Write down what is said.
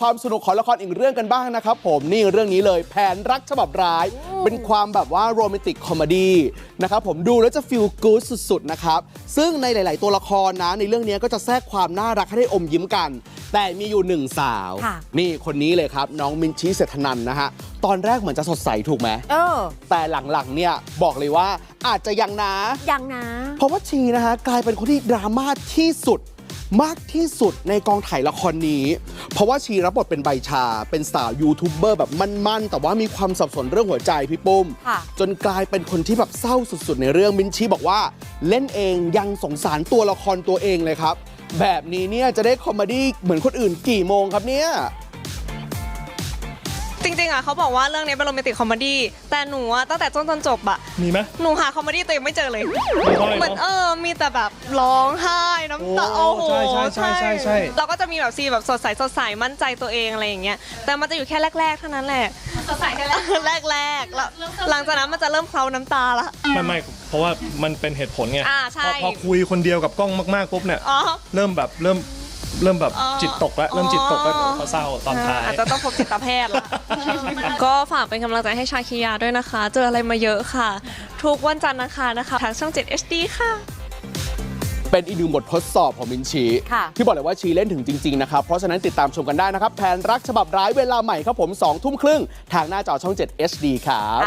ความสนุกของละครอีกเรื่องกันบ้างนะครับผมนี่เรื่องนี้เลยแผนรักฉบับร้าย เป็นความแบบว่าโรแมนติกคอมเมดี้นะครับผมดูแล้วจะฟีลกู๊ดสุดๆนะครับซึ่งในหลาย ๆ ตัวละครนะในเรื่องนี้ก็จะแทรกความน่ารักให้ได้อมยิ้มกัน แต่มีอยู่หนึ่งสาวค่ะนี่คนนี้เลยครับ น้องมินชีเศรษฐนันท์นะฮะตอนแรกเหมือนจะสดใสถูกไหมเออ แต่หลังๆเนี่ยบอกเลยว่าอาจจะยังนะยังนะ เพราะว่าชีนะฮะกลายเป็นคนที่ดราม่าที่สุด มากที่สุดในกองถ่ายละครนี้ เพราะว่าชีรับบทเป็นใบชา เป็นสาวยูทูบเบอร์แบบมั่นๆ แต่ว่ามีความสับสนเรื่องหัวใจพี่ปุ้ม ค่ะ จนกลายเป็นคนที่แบบเศร้าสุดๆ ในเรื่องมินชีบอกว่า เล่นเองยังสงสารตัวละครตัวเองเลยครับ แบบนี้เนี่ยจะได้คอมเมดี้เหมือนคนอื่นกี่โมงครับเนี่ยจริงๆ อะเขาบอกว่าเรื่องนี้เป็นโรแมนติกคอมเมดี้แต่หนูอะตั้งแต่ต้นจนจบอะมีไหม หนูหาคอมเมดี้ตัวเองไม่เจอเลยไม่ค่อยเหมือนเนอะเออมีแต่แบบร้องไห้น้ำตาโอ้โอ้โหใช่ใช่ใช่ใช่ใช่ เราก็จะมีแบบซีนแบบสดใสสดใสมั่นใจตัวเองอะไรอย่างเงี้ยแต่มันจะอยู่แค่แรก ๆ เท่านั้นแหละ สดใสแค่แรกๆแล้วหลังจากนั้นมันจะเริ่มเคล้าน้ำตาละ ไม่ไม่เพราะว่ามันเป็นเหตุผลไงอ่าใช่ พอพอคุยคนเดียวกับกล้องมากๆปุ๊บเนี่ยอ๋อ เริ่มแบบเริ่ม เริ่มแบบอ๋อจิตตกแล้ว เริ่มจิตตกแล้วอ๋อเขาเศร้าตอนท้ายอาจจะต้องพบจิตแพทย์ละก็ฝากเป็นกำลังใจให้ชาคิยาด้วยนะคะ เจออะไรมาเยอะค่ะ ทุกวันจันทร์นะคะนะคะทางช่อง 7 HD ค่ะเป็นอีกหนึ่งบททดสอบของมินชีค่ะที่บอกเลยว่าชีเล่นถึงจริง ๆ นะครับ เพราะฉะนั้นติดตามชมกันได้นะครับ แผนรักฉบับร้ายเวลาใหม่ครับผม2ทุ่มครึ่ง ทางหน้าจอช่อง 7 HD ครับ